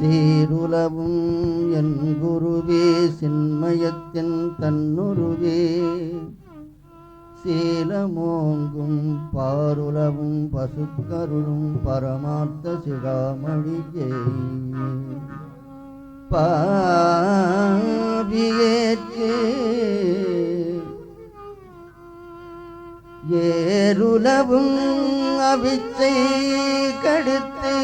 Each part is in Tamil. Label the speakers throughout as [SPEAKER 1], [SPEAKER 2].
[SPEAKER 1] சீருலவும் என் குருவே சின்மயத்தின் தன்னுருவே. சீலமோங்கும் பாருலவும் பசுக்கருளும் பரமார்த்த சிகாமணியே பாவியேற்று. ஏருலவும் அவிச்சை கடுத்து.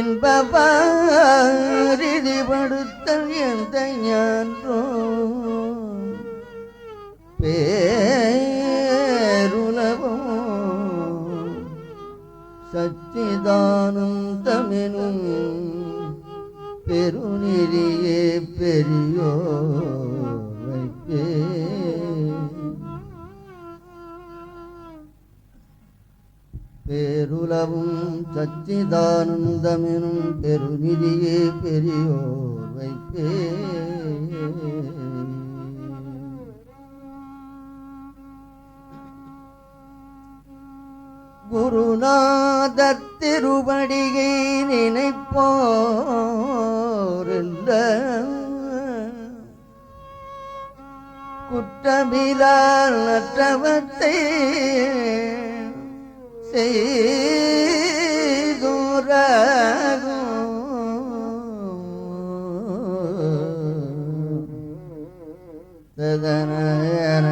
[SPEAKER 1] இன்பபாரிதிபடுத்தல் எந்த ஞான்றோ பேருலவும் சச்சிதானந்தமெனும் பெருநிதியே பெரியோ பேருலவும் சச்சிதானந்தமெனும் பெருநிதியே பெரியோர் வைப்பே குருநாதர் திருவடியை நினைப்போருந்த குற்றமிலால் நற்றவத்தை செய்துரகும் ததனயன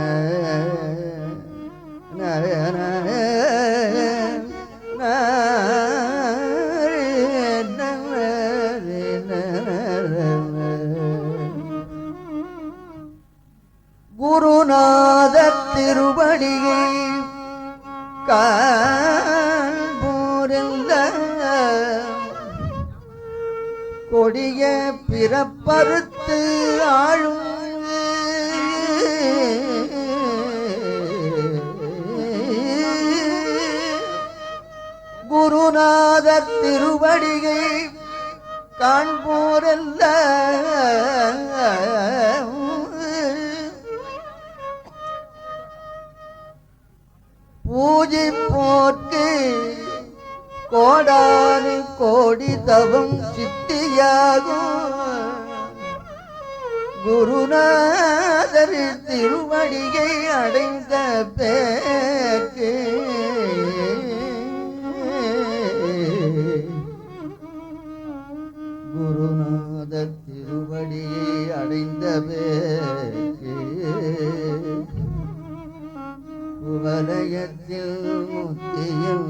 [SPEAKER 1] குருநாத திருவடியை கா கொடிய பிறப்பறுத்து ஆளும். குருநாத திருவடியை காண்போரல்ல. பூஜிப்போர்க்கு கோடானு கோடி தவம் சித்தியாகும். குருநாதர் திருவடியை அடைந்த பேக்கு குருநாதர் திருவடியை அடைந்த பேக்கு വലയത്തിൽ മുത്തിയും